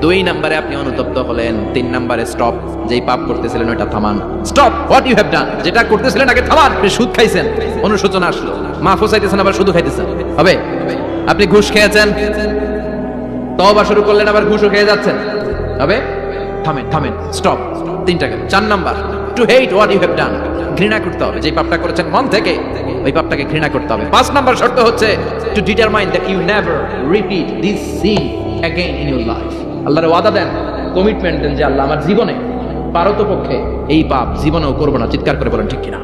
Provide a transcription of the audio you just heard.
দুই নম্বরে আপনি অনুতপ্ত হলেন, তিন নম্বরে স্টপ যেই পাপ করতেছিলেন ওটা থামান। Stop what you have done যেটা করতেছিলেন আগে থামান, আপনি সুদ খাইছেন। অনুশোচনা আসলো। মাফও চাইতেছেন আবার শুধু খাইতেছেন। হবে? আপনি ঘুষ খেয়েছেন। তবা শুরু করলেন, আবার ঘুষও খেয়ে যাচ্ছেন। হবে? থামেন থামেন। স্টপ তিনটা গেল। চার number. To hate what you have done ঘৃণা করতে হবে। যে পাপটা করেছেন মন থেকে, ওই পাপটাকে ঘৃণা করতে হবে। পাঁচ নাম্বার শর্ত হচ্ছে to determine that you never repeat this sin again in your life আল্লাহর ওয়াদা দেন কমিটমেন্ট দেন যে আল্লাহ আমার জীবনে, পারতপক্ষে এই পাপ জীবনেও করব না। চিৎকার করে বলেন, ঠিক কিনা?